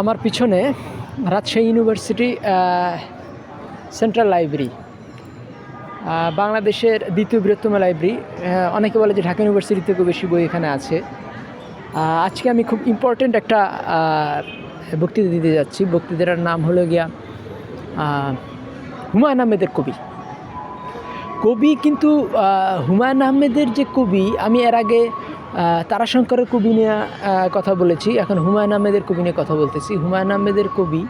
আমার পিছনে Rajshahi university central library বাংলাদেশের দ্বিতীয় বৃহত্তম লাইব্রেরি অনেকে বলে যে ঢাকা ইউনিভার্সিটি থেকেও বেশি বই এখানে আছে। আজকে আমি খুব ইম্পর্ট্যান্ট একটা বক্তৃতা দিতে যাচ্ছি। বক্তৃতার নাম হলো গিয়া হুমায়ুন আহমেদের কবি। কবি কিন্তু হুমায়ুন আহমেদের যে কবি, আমি এর আগে তারাশঙ্করের কবি নিয়ে কথা বলেছি। এখন হুমায়ুন আহমেদের কবি নিয়ে কথা বলতেছি। হুমায়ুন আহমেদের কবি,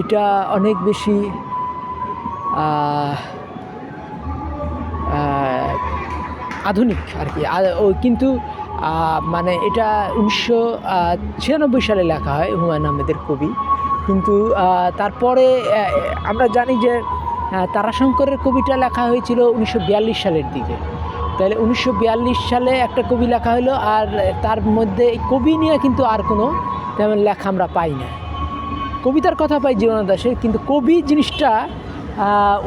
এটা অনেক বেশি আধুনিক আর কি কিন্তু মানে এটা উনিশশো ছিয়ানব্বই সালে লেখা হয় হুমায়ুন আহমেদের কবি। কিন্তু তারপরে আমরা জানি যে তারাশঙ্করের কবিটা লেখা হয়েছিল উনিশশো বিয়াল্লিশ সালের দিকে। তাহলে উনিশশো বিয়াল্লিশ সালে একটা কবি লেখা হলো, আর তার মধ্যে কবি নিয়ে কিন্তু আর কোনো তেমন লেখা আমরা পাই না। কবিতার কথা পাই জীবন দাসের কিন্তু কবি জিনিসটা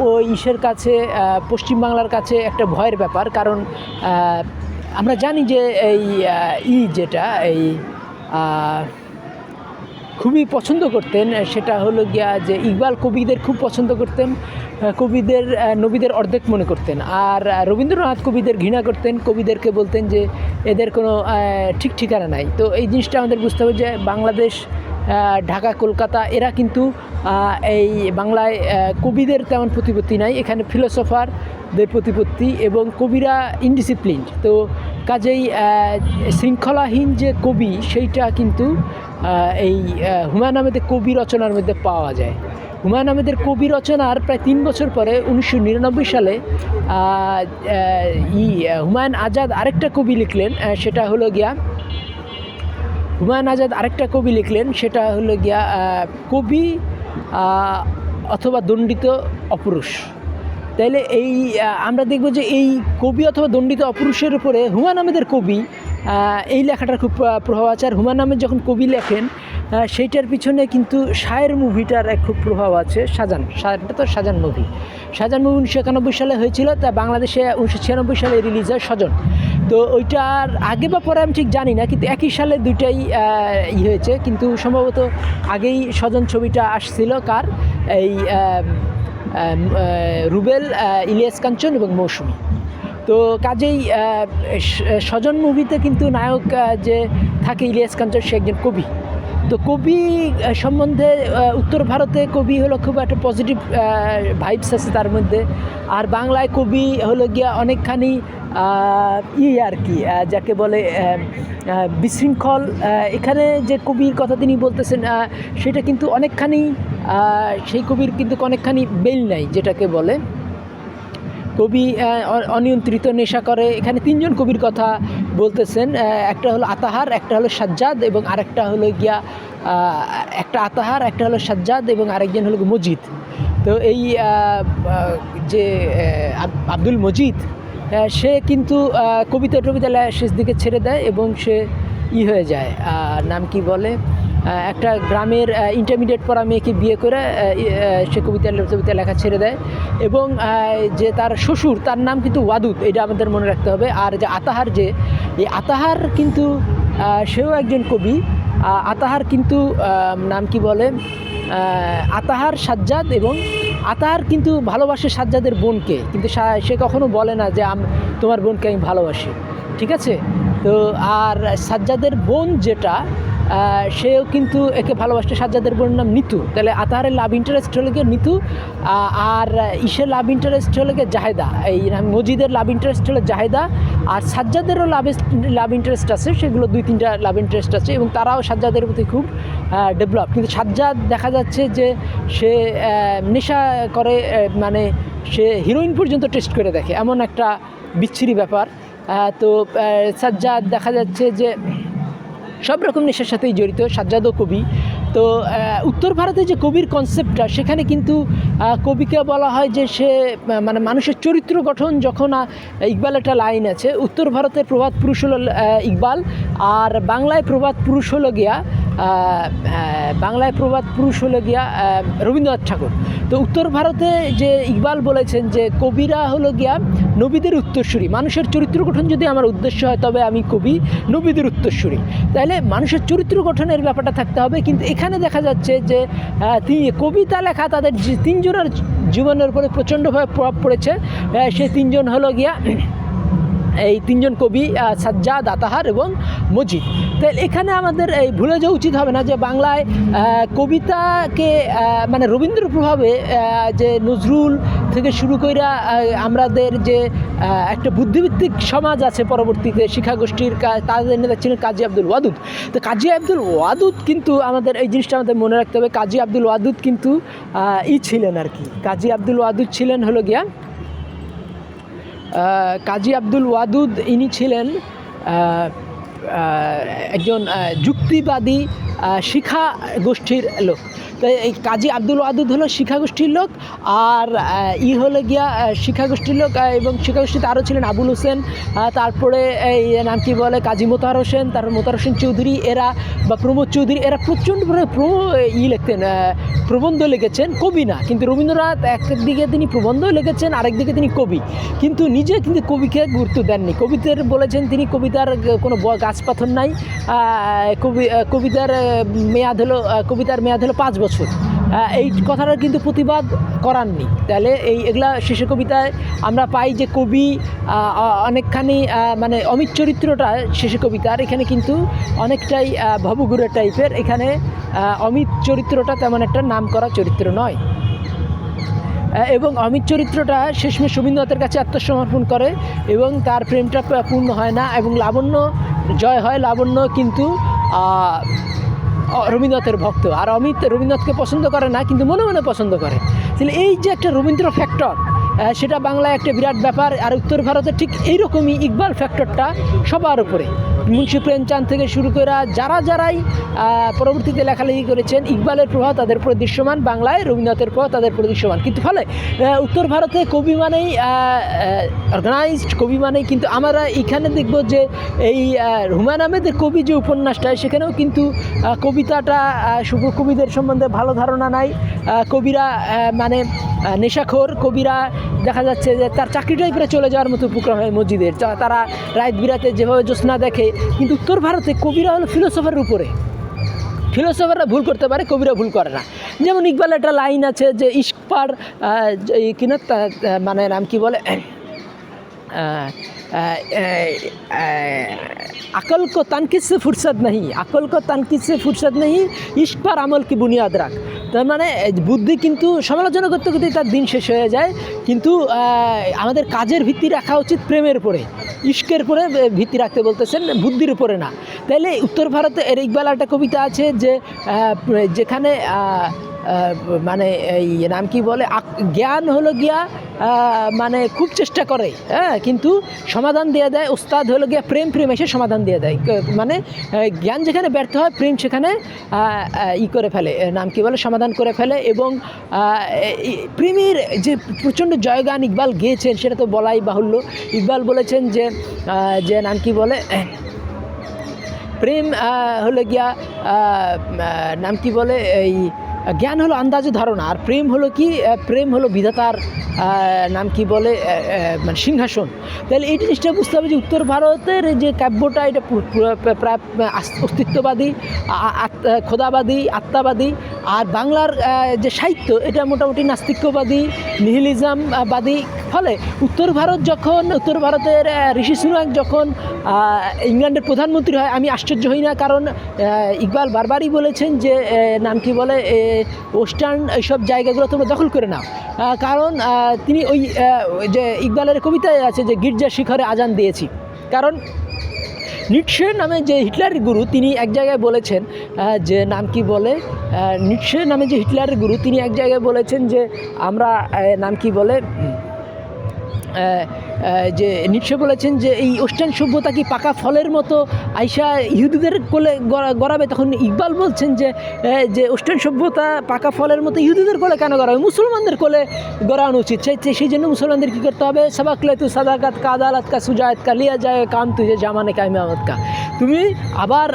ও ইসের কাছে পশ্চিমবাংলার কাছে একটা ভয়ের ব্যাপার, কারণ আমরা জানি যে এই ই যেটা, এই খুবই পছন্দ করতেন সেটা হলো গিয়া যে ইকবাল কবিদের খুব পছন্দ করতেন কবিদের নবীদের অর্ধেক মনে করতেন। আর রবীন্দ্রনাথ কবিদের ঘৃণা করতেন, কবিদেরকে বলতেন যে এদের কোনো ঠিক ঠিকানা নাই। তো এই জিনিসটা আমাদের বুঝতে হবে যে বাংলাদেশ ঢাকা, কলকাতা, এরা কিন্তু এই বাংলায় কবিদের তেমন প্রতিপত্তি নাই। এখানে ফিলোসফারদের প্রতিপত্তি এবং কবিরা ইনডিসিপ্লিন তো কাজেই শৃঙ্খলাহীন যে কবি, সেইটা কিন্তু এই হুমায়ুন আহমেদের কবি রচনার মধ্যে পাওয়া যায়। হুমায়ুন আহমেদের কবি রচনার প্রায় তিন বছর পরে উনিশশো নিরানব্বই সালে ই হুমায়ুন আজাদ আরেকটা কবি লিখলেন সেটা হলো গিয়া, হুমায়ুন আজাদ আরেকটা কবি লিখলেন, সেটা হলো গিয়া কবি অথবা দণ্ডিত অপুরুষ। তাইলে এই আমরা দেখব যে এই কবি অথবা দণ্ডিত অপুরুষের উপরে হুমায়ুন আহমেদের কবি এই লেখাটার খুব প্রভাব আছে। আর হুমায়ুন আহমেদ যখন কবি লেখেন সেইটার পিছনে কিন্তু শায়ের মুভিটার এক খুব প্রভাব আছে শাহজান শাহটা তো শাহজান মুভি। শাহজান মুভি উনিশশো একানব্বই সালে হয়েছিল, তা বাংলাদেশে উনিশশো ছিয়ানব্বই সালে রিলিজ হয় স্বজন তো ওইটার আগে বা পরে আমি ঠিক জানি না, কিন্তু একই সালে দুইটাই ই হয়েছে। কিন্তু সম্ভবত আগেই স্বজন ছবিটা আসছিল। কার? এই রুবেল ইলিয়াস কাঞ্চন এবং মৌসুমী। তো কাজেই স্বজন মুভিতে কিন্তু নায়ক যে থাকে ইলিয়াস কাঞ্চন, সে একজন কবি। তো কবি সম্বন্ধে উত্তর ভারতে কবি হলো খুব একটা পজিটিভ ভাইবস আছে তার মধ্যে। আর বাংলায় কবি হলো গিয়া অনেকখানি ই আর কি যাকে বলে বিশৃঙ্খল। এখানে যে কবির কথা তিনি বলতেছেন সেটা কিন্তু অনেকখানি সেই কবির কিন্তু অনেকখানি বেল নাই, যেটাকে বলে। কবি অনিয়ন্ত্রিত নেশা করে। এখানে তিনজন কবির কথা বলতেছেন। একটা হলো আতাহার, একটা হলো সাজ্জাদ এবং আরেকটা হলো গিয়া একটা আতাহার, একটা হলো সাজ্জাদ এবং আরেকজন হলো মজিদ। তো এই যে আব্দুল মজিদ সে কিন্তু কবিতা টবিতা শেষ দিকে ছেড়ে দেয় এবং সে ই হয়ে যায়। নাম কি বলে? একটা গ্রামের ইন্টারমিডিয়েট পড়া মেয়েকে বিয়ে করে সে কবিতা কবিতা লেখা ছেড়ে দেয়। এবং যে তার শ্বশুর, তার নাম কিন্তু ওয়াদুদ, এটা আমাদের মনে রাখতে হবে। আর যে আতাহার যে, এই আতাহার কিন্তু সেও একজন কবি। আতাহার কিন্তু নাম কি বলে? আতাহার সাজ্জাদ এবং আতাহার কিন্তু ভালোবাসে সাজ্জাদের বোনকে। কিন্তু সে কখনো বলে না যে তোমার বোনকে আমি ভালোবাসি। ঠিক আছে? তো, আর সাজ্জাদের বোন যেটা সেও কিন্তু একে ভালোবাসতে সাজ্জাদের বোনের নাম নিতু। তাহলে আতাহারের লাভ ইন্টারেস্ট হলে গিয়ে নিতু আর ইসের লাভ ইন্টারেস্ট হলে গিয়ে জাহেদা। এই মজিদের লাভ ইন্টারেস্ট হলো জাহেদা, আর সাজ্জাদেরও লাভ লাভ ইন্টারেস্ট আছে, সেগুলো দুই তিনটা লাভ ইন্টারেস্ট আছে, এবং তারাও সাজ্জাদের প্রতি খুব ডেভেলপ কিন্তু সাজ্জাদ দেখা যাচ্ছে যে সে নেশা করে মানে সে হিরোইন পর্যন্ত টেস্ট করে দেখে। এমন একটা বিচ্ছিরি ব্যাপার। তো সাজ্জাদ দেখা যাচ্ছে যে সব রকম নেশার সাথেই জড়িত, সাজ্জাদও কবি। তো উত্তর ভারতে যে কবির কনসেপ্টটা সেখানে কিন্তু কবিকে বলা হয় যে সে মানে মানুষের চরিত্র গঠন যখন ইকবাল একটা লাইন আছে, উত্তর ভারতের প্রবাদ পুরুষ হল ইকবাল, আর বাংলায় প্রবাদ পুরুষ হলো গিয়া বাংলায় প্রবাদ পুরুষ হলো গিয়া রবীন্দ্রনাথ ঠাকুর। তো উত্তর ভারতে যে ইকবাল বলেছেন যে কবিরা হলো গিয়া নবীদের উত্তরসূরি। মানুষের চরিত্র গঠন যদি আমার উদ্দেশ্য হয়, তবে আমি কবি নবীদের উত্তরসূরি। তাহলে মানুষের চরিত্র গঠনের ব্যাপারটা থাকতে হবে, কিন্তু এখানে দেখা যাচ্ছে যে কবিতা লেখা তাদের তিনজনের জীবনের উপরে প্রচণ্ডভাবে প্রভাব পড়েছে। সেই তিনজন হলো গিয়া, এই তিনজন কবি সাজ্জাদ, আতাহার এবং মজিদ। তো এখানে আমাদের এই ভুলে যাওয়া উচিত হবে না যে বাংলায় কবিতাকে মানে রবীন্দ্র প্রভাবে যে নজরুল থেকে শুরু করে আমাদের যে একটা বুদ্ধিভিত্তিক সমাজ আছে পরবর্তীতে শিক্ষাগোষ্ঠীর তাদের নেতা ছিলেন কাজী আব্দুল ওয়াদুদ। তো কাজী আব্দুল ওয়াদুদ কিন্তু আমাদের, এই জিনিসটা আমাদের মনে রাখতে হবে, কাজী আব্দুল ওয়াদুদ কিন্তু ই ছিলেন আর কি। কাজী আব্দুল ওয়াদুদ ছিলেন হলো গিয়া কাজী আব্দুল ওয়াদুদ ইনি ছিলেন একজন যুক্তিবাদী শিখা গোষ্ঠীর লোক। এই কাজী আব্দুল ওয়াদুদ হলো শিক্ষা গোষ্ঠীর লোক আর ই হলো গিয়া আহ, শিক্ষা গোষ্ঠীর লোক এবং শিক্ষা গোষ্ঠীতে আরও ছিলেন আবুল হোসেন তারপরে এই নাম কি বলে কাজী মোতাহার হোসেন তারপর মোতাহার হোসেন চৌধুরী এরা বা প্রমোদ চৌধুরী এরা প্রচণ্ডভাবে প্র ই লিখতেন প্রবন্ধ লিখেছেন কবি না কিন্তু রবীন্দ্রনাথ একদিকে তিনি প্রবন্ধ লিখেছেন আরেকদিকে তিনি কবি কিন্তু নিজে কিন্তু কবিকে গুরুত্ব দেননি কবিতার বলেছেন তিনি কবিতার কোনো গাছপাথর নাই কবি কবিতার মেয়াদ হলো কবিতার মেয়াদ হলো পাঁচ বছর। আহ, এই কথাটার কিন্তু প্রতিবাদ করাননি তাহলে এই এগুলা শেষে কবিতায় আমরা পাই যে কবি অনেকখানি মানে অমিত চরিত্রটা শেষে কবিতার। এখানে কিন্তু অনেকটাই ভবঘুরে টাইপের এখানে অমিত চরিত্রটা তেমন একটা নাম করা চরিত্র নয়। এবং অমিত চরিত্রটা শেষমেশ রবীন্দ্রনাথের কাছে আত্মসমর্পণ করে এবং তার প্রেমটা পূর্ণ হয় না এবং লাবণ্য জয় হয় লাবণ্য কিন্তু রবীন্দ্রনাথের ভক্ত। আর অমিত রবীন্দ্রনাথকে পছন্দ করে না, কিন্তু মনে মনে পছন্দ করে। তাহলে এই যে একটা রবীন্দ্র ফ্যাক্টর সেটা বাংলায় একটা বিরাট ব্যাপার, আর উত্তর ভারতে ঠিক এইরকমই ইকবাল ফ্যাক্টরটা সবার উপরে। মুন্সি প্রেমচাঁদ থেকে শুরু করে যারা যারাই পরবর্তীতে লেখালেখি করেছেন, ইকবালের প্রভাব তাদের উপরে দৃশ্যমান, বাংলায় রবীন্দ্রনাথের প্রভাব তাদের উপরে দৃশ্যমান। কিন্তু ফলে উত্তর ভারতে কবি মানেই অর্গানাইজড কবি মানেই কিন্তু আমরা এখানে দেখব যে এই হুমায়ুন আহমেদের কবি যে উপন্যাসটা, সেখানেও কিন্তু কবিতাটা শুভ কবিদের সম্বন্ধে ভালো ধারণা নাই। কবিরা মানে নেশাখোর, কবিরা দেখা যাচ্ছে যে তার চাকরিটাই প্রায় চলে যাওয়ার মতো উপক্রম হয় মসজিদের। তারা রাত বিরাতে যেভাবে জ্যোৎস্না দেখে, কিন্তু উত্তর ভারতে কবিরা হলো ফিলোসফারের উপরে। ফিলোসফাররা ভুল করতে পারে কবিরা ভুল করে না। যেমন ইকবাল একটা লাইন আছে যে ইস্কপার কিনা মানে নাম কি বলে? अकल को तनकिस से फुर्सत नहीं अकल को तनकिस से फुर्सत नहीं इश्क पर আমল কি বুনিয়াদ রাখ তার মানে এই বুদ্ধি কিন্তু সমালোচনা করতে করতে তার দিন শেষ হয়ে যায় কিন্তু আহ, আমাদের কাজের ভিত্তি রাখা উচিত প্রেমের উপরে ইস্কের উপরে ভিত্তি রাখতে বলতেছেন বুদ্ধির উপরে না তাইলে উত্তর ভারতে এর ইকবাল একটা কবিতা আছে যে আহ, যেখানে আহ, আহ, মানে এই নাম কি বলে? জ্ঞান হলো গিয়া মানে খুব চেষ্টা করে হ্যাঁ? কিন্তু সমাধান দিয়ে দেয় ওস্তাদ হলো গিয়া প্রেম প্রেম এসে সমাধান দিয়ে দেয়। মানে জ্ঞান যেখানে ব্যর্থ হয়, প্রেম সেখানে ই করে ফেলে। নাম কি বলে? সমাধান করে ফেলে এবং প্রেমের যে প্রচণ্ড জয়গান ইকবাল গেয়েছেন, সেটা তো বলাই বাহুল্য। ইকবাল বলেছেন যে যে নাম কি বলে? প্রেম হলো গিয়া নাম কি বলে? এই জ্ঞান হলো আন্দাজে ধারণা, আর প্রেম হলো কি? প্রেম হলো বিধাতার নাম কি বলে? মানে সিংহাসন। তাহলে এই জিনিসটা বুঝতে হবে যে উত্তর ভারতের যে কাব্যটা, এটা পুরো- পুরো- প্রায় অস্তিত্ববাদী খোদাবাদী, আত্মাবাদী আর বাংলার যে সাহিত্য, এটা মোটামুটি নাস্তিক্যবাদী, নিহিলিজমবাদী, ফলে উত্তর ভারত যখন, উত্তর ভারতের ঋষি সুনাক যখন ইংল্যান্ডের প্রধানমন্ত্রী হয়, আমি আশ্চর্য হই না, কারণ ইকবাল বারবারই বলেছেন যে নাম কি বলে ওয়েস্টার্ন এইসব জায়গাগুলো তোমরা দখল করে নাও। কারণ তিনি ওই যে ইকবালের কবিতায় আছে যে, গির্জা শিখরে আজান দিয়েছি। কারণ নিটশে নামে যে হিটলার গুরু, তিনি এক জায়গায় বলেছেন যে নাম কি বলে? নিটশে নামে যে হিটলারের গুরু, তিনি এক জায়গায় বলেছেন যে আমরা নাম কি বলে? যে নিশ্চয় বলেছেন যে এই ওয়েস্টার্ন সভ্যতা কি পাকা ফলের মতো? আইসা ইহুদিদের কোলে গড়াবে তখন ইকবাল বলছেন যে যে ওয়েস্টার্ন সভ্যতা পাকা ফলের মতো ইহুদিদের কোলে কেন গড়াবে মুসলমানদের কোলে গড়ানো উচিত। সেই, সেই- জন্য মুসলমানদের কী করতে হবে? সবাকলে তু সাদাকাত কা আদালত কা সুজায়ত কা, লিয়া যায় কাম তুঝে জামানে কা ইমামত কা। তুমি আবার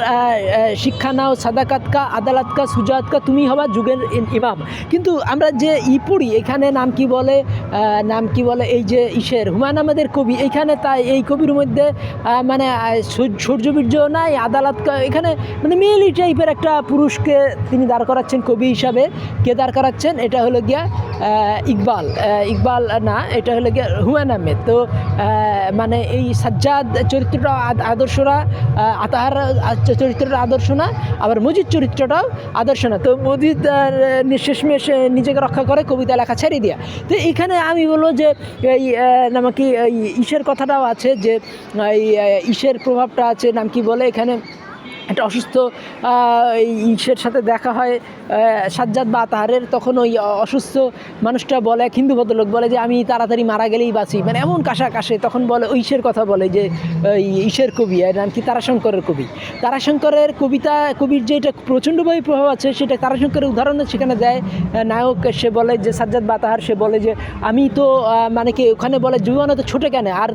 শিক্ষা নাও, সাদাকাত কা আদালত কা সুজাত কা, তুমি হবা যুগের ইমাম। কিন্তু আমরা যে ই পড়ি, এখানে নাম কি বলে? নাম কি বলে? এই যে ইসের হুমায়ুন আহমেদের আমাদের কবি। এইখানে তাই এই কবির মধ্যে মানে সূর্য- সূর্যবীর্য নাই আদালত এখানে মানে মেয়েলি টাইপের একটা পুরুষকে তিনি দাঁড় করাচ্ছেন কবি হিসাবে কে দাঁড় করাচ্ছেন এটা হলো গিয়া ইকবাল। ইকবাল না এটা হলো গিয়া হুমায়ুন আহমেদ। তো মানে এই সাজ্জাদ চরিত্রটা আদ- আদর্শরা আতাহার চরিত্রটা আদর্শ না আবার মজিদ চরিত্রটাও আদর্শ না তো মজিদ শেষমেশ নিজেকে রক্ষা করে কবিতা লেখা ছেড়ে দিয়া। তো এখানে আমি বলব যে এই আহ, ঈশের কথাটাও আছে যে ঈশের প্রভাবটা আছে নাম কি বলে এখানে? একটা অসুস্থ ঈশের সাথে দেখা হয় সাজ্জাদ বা তাহারের, তখন ওই অসুস্থ মানুষটা বলে, হিন্দু ভদ্রলোক বলে যে, আমি তাড়াতাড়ি মারা গেলেই বাঁচি। মানে এমন কাশা কাশে তখন বলে ঈশের কথা বলে যে ঈশের কবি, এর নাম কি? তারাশঙ্করের কবি। তারাশঙ্করের কবিতা, কবির যে এটা প্রচণ্ডভাবে প্রভাব আছে, সেটা তারাশঙ্করের উদাহরণ সেখানে দেয় নায়ক সে বলে যে, সাজ্জাদ বাতাহার সে বলে যে, আমি তো মানে কি, ওখানে বলে, জীবন তো ছোটো কেন? আর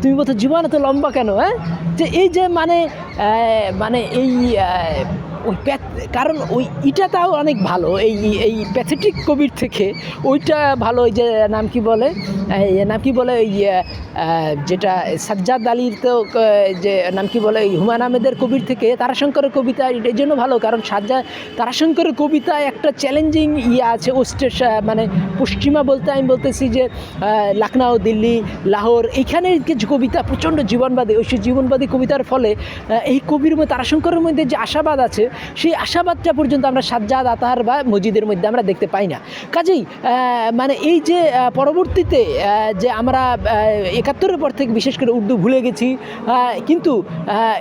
তুমি বলতো জীবন তো লম্বা কেন? হ্যাঁ? যে এই যে মানে মানে এই আহ, ওই কারণ ওই ইটা তাও অনেক ভালো। এই এই প্যাথেটিক কবির থেকে ওইটা ভালো, ওই যে নাম কি বলে? নাম কি বলে? ওই যেটা সাজ্জাদ আলীর তো যে নাম কি বলে? ওই হুমায়ুন আহমেদের কবির থেকে তারাশঙ্করের কবিতা এই জন্য ভালো, কারণ সাজ্জাদ তারাশঙ্করের কবিতায় একটা চ্যালেঞ্জিং ইয়ে আছে ওস্টের মানে পশ্চিমা বলতে আমি বলতেছি যে লখনউ, দিল্লি, লাহোর, এইখানের কিছু কবিতা প্রচণ্ড জীবনবাদী ওই সেই জীবনবাদী কবিতার ফলে এই কবির মধ্যে, তারাশঙ্করের মধ্যে যে আশাবাদ আছে সেই আশাবাদটা পর্যন্ত আমরা সাজ্জাদ, আতাহার বা মসজিদের মধ্যে আমরা দেখতে পাই না। কাজেই মানে এই যে পরবর্তীতে যে আমরা একাত্তরের পর থেকে বিশেষ করে উর্দু ভুলে গেছি কিন্তু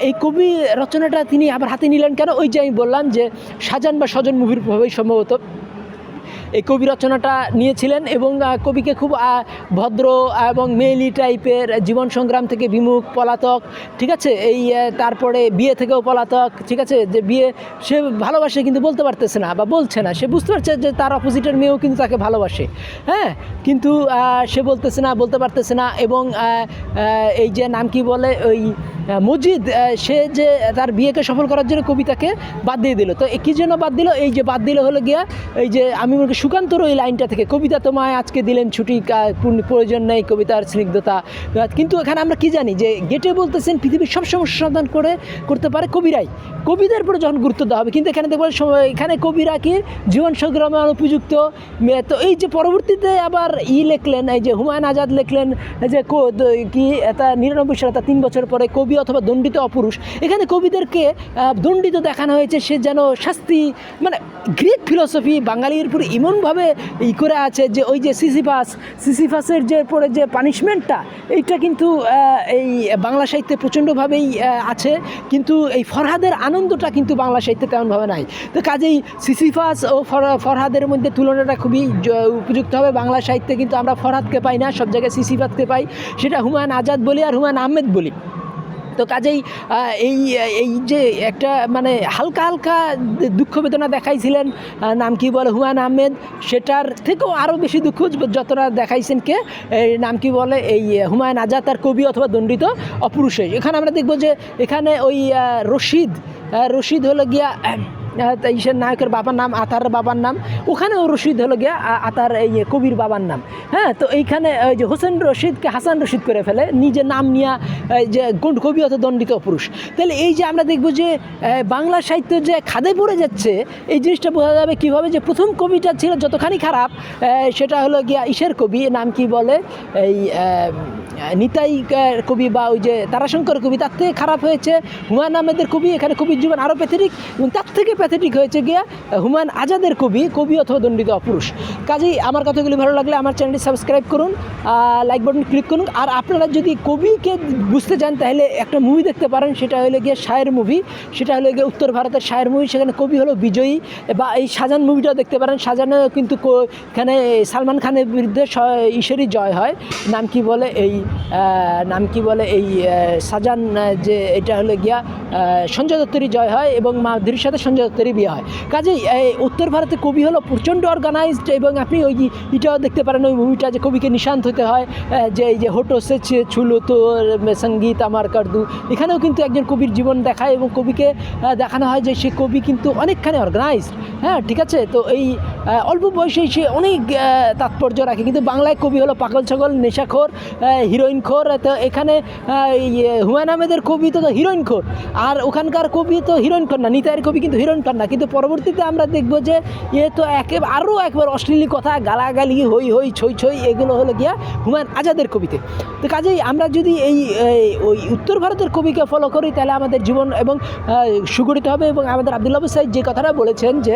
এই কবি রচনাটা তিনি আবার হাতে নিলেন কেন? ওই যে আমি বললাম যে সাজান বা স্বজন মুভির প্রভাবেই সম্ভবত। এই কবি রচনাটা নিয়েছিলেন এবং কবিকে খুব ভদ্র এবং মেয়েলি টাইপের জীবন সংগ্রাম থেকে বিমুখ পলাতক, ঠিক আছে? এই তারপরে বিয়ে থেকেও পলাতক, ঠিক আছে? যে বিয়ে সে ভালোবাসে কিন্তু বলতে পারতেছে না বা বলছে না। সে বুঝতে পারছে যে তার অপোজিটের মেয়েও কিন্তু তাকে ভালোবাসে হ্যাঁ? কিন্তু সে বলতেছে না, বলতে পারতেছে না এবং এই যে নাম কি বলে? ওই মজিদ সে যে তার বিয়েকে সফল করার জন্য কবিতাকে বাদ দিয়ে দিল। তো কী জন্য বাদ দিল? এই যে বাদ দিল হলো গিয়া, এই যে আমি মনে সুকান্তর ওই লাইনটা থেকে। কবিতা তোমায় আজকে দিলেন ছুটি প্রয়োজন নেই কবিতার স্নিগ্ধতা। কিন্তু এখানে আমরা কি জানি যে, গেটে বলতেছেন পৃথিবীর সব সমস্যা সমাধান করে, করতে পারে কবিরাই। কবিদের উপরে যখন গুরুত্ব দেওয়া হবে, কিন্তু এখানে দেখবেন এখানে কবিরা কি জীবন সংগ্রামে অনুপযুক্ত তো এই যে পরবর্তীতে আবার ই লেখলেন, এই যে হুমায়ুন আজাদ লিখলেন যে কো- এটা নিরানব্বই সালে তা তিন বছর পরে কবি অথবা দণ্ডিত অপুরুষ। এখানে কবিদেরকে দণ্ডিত দেখানো হয়েছে, সে যেন শাস্তি মানে গ্রিক ফিলোসফি, বাঙালির উপরে এমনভাবে ই করে আছে যে ওই যে সিসিফাস, সিসিফাসের যে পরে যে পানিশমেন্টটা এইটা কিন্তু এই বাংলা সাহিত্যে প্রচণ্ডভাবেই আছে। কিন্তু এই ফরহাদের আনন্দটা কিন্তু বাংলা সাহিত্যে তেমনভাবে নাই। তো কাজেই সিসিফাস ও ফর- ফরহাদের মধ্যে তুলনাটা খুবই উপযুক্ত হবে। বাংলা সাহিত্যে কিন্তু আমরা ফরহাদকে পাই না, সব জায়গায় সিসিফাসকে পাই। সেটা হুমায়ুন আজাদ বলি আর হুমায়ুন আহমেদ বলি। তো কাজেই এই এই যে একটা মানে হালকা হালকা দুঃখ বেদনা দেখাইছিলেন নাম কি বলে হুমায়ুন আহমেদ, সেটার থেকেও আরও বেশি দুঃখ যতটা দেখাইছেন কে, এই নাম কি বলে, এই হুমায়ুন আজাদ তার কবি অথবা দণ্ডিত অপুরুষে এখানে আমরা দেখব যে এখানে ওই রশিদ রশিদ হলো গিয়া ইসের নায়কের বাবার নাম, আতার বাবার নাম, ওখানেও রশিদ হলো গিয়া আতার এই কবির বাবার নাম। হ্যাঁ তো এইখানে ওই যে হোসেন রশিদকে হাসান রশিদ করে ফেলে, নিজের নাম নিয়ে যে গণ্ড কবি অত দণ্ডিত পুরুষ। তাহলে এই যে আমরা দেখব যে বাংলা সাহিত্য যে খাদে পড়ে যাচ্ছে, এই জিনিসটা বোঝা যাবে কীভাবে যে প্রথম কবিটা ছিল যতখানি খারাপ সেটা হলো গিয়া ইসের কবি, নাম কি বলে, এই নিতাই কবি বা ওই যে তারাশঙ্কর কবি, তার থেকে খারাপ হয়েছে হুমায়ুন আহমেদের কবি, এখানে কবির জীবন আরও প্যাথেটিক এবং তার থেকে প্যাথেটিক হয়েছে গিয়া, হুমায়ুন আজাদের কবি কবি অথবা দণ্ডিত অপুরুষ। কাজেই আমার কথাগুলি ভালো লাগলে আমার চ্যানেলটি সাবস্ক্রাইব করুন লাইক বাটন ক্লিক করুন, আর আপনারা যদি কবিকে বুঝতে চান, তাহলে একটা মুভি দেখতে পারেন, সেটা হলো গিয়ে শায়ের মুভি সেটা হলো গিয়ে উত্তর ভারতের শায়ের মুভি সেখানে কবি হলো বিজয়ী, বা এই শাহজাহান মুভিটাও দেখতে পারেন শাহজাহানে কিন্তু এখানে সালমান খানের বিরুদ্ধে ঈশ্বরই জয় হয়, নাম কি বলে এই নাম কি বলে এই শাহজাহান যে, এটা হলো গিয়া সঞ্জয় দত্তেরই জয় হয়, এবং মাধুরীর সাথে সঞ্জয় দত্তেরই বিয়ে হয়। কাজেই উত্তর ভারতে কবি হলো প্রচণ্ড অর্গানাইজড এবং আপনি ওই এটাও দেখতে পারেন ওই মুভিটা যে কবিকে নিশান্ত হতে হয় যে এই যে হোটো সে ছুলো তোর সংগীত আমার কার্দু। এখানেও কিন্তু একজন কবির জীবন দেখায় এবং কবিকে দেখানো হয় যে সে কবি কিন্তু অনেকখানি অর্গানাইজড হ্যাঁ ঠিক আছে? তো এই অল্প বয়সে সে অনেক তাৎপর্য রাখে। কিন্তু বাংলায় কবি হলো পাগল, ছাগল, নেশাখোর হিরোইন খোর তো এখানে হুমায়ুন আহমেদের কবি তো হিরোইন খোর। আর ওখানকার কবি তো হিরোইন খোর না, নিতাইয়ের কবি কিন্তু হিরোইন খোর না। কিন্তু পরবর্তীতে আমরা দেখব যে এ তো একে আরও একবার অশ্লীল কথা গালাগালি হই হই ছই ছই এগুলো হলো গিয়া হুমায়ুন আজাদের কবিতে। তো কাজেই আমরা যদি এই এই, ওই উত্তর ভারতের কবিকে ফলো করি তাহলে আমাদের জীবন এবং সুগঠিত হবে এবং আমাদের আবদুল্লাহ সাহেব যে কথাটা বলেছেন যে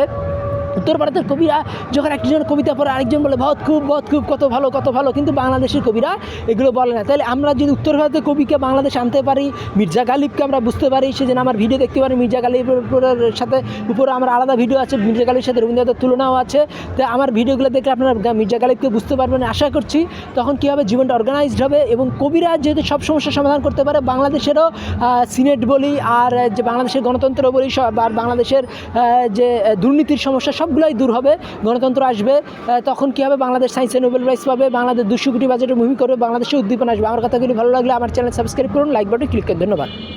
উত্তর ভারতের কবিরা, যখন একজন কবিতা পড়ে, আরেকজন বলে, বহুত খুব বহুত খুব, কত ভালো কত ভালো। কিন্তু বাংলাদেশের কবিরা এগুলো বলে না। তাহলে আমরা যদি উত্তর ভারতের কবিকে বাংলাদেশে আনতে পারি, মির্জা গালিবকে আমরা বুঝতে পারি সেজন্য আমার ভিডিও দেখতে পারি, মির্জা গালিবের সাথে উপরে আমার আলাদা ভিডিও আছে, মির্জা গালিবের সাথে রবীন্দ্রনাথের তুলনাও আছে। তো আমার ভিডিওগুলো দেখলে আপনারা মির্জা গালিবকে বুঝতে পারবেন আশা করছি। তখন কী হবে? জীবনটা অর্গানাইজড হবে এবং কবিরা যেহেতু সব সমস্যার সমাধান করতে পারে, বাংলাদেশেরও সিনেট বলি আর, যে বাংলাদেশের গণতন্ত্র বলি আর বাংলাদেশের যে দুর্নীতির সমস্যা সবগুলোই দূর হবে, গণতন্ত্র আসবে তখন কী হবে? বাংলাদেশ সায়েন্সে নোবেল প্রাইজ পাবে, বাংলাদেশ দুশো কোটি বাজেটের মুভি করবে, বাংলাদেশে উদ্দীপনা আসবে। আমার কথাগুলি ভালো লাগলে আমার চ্যানেল সাবস্ক্রাইব করুন লাইক বাটন ক্লিক করুন। ধন্যবাদ।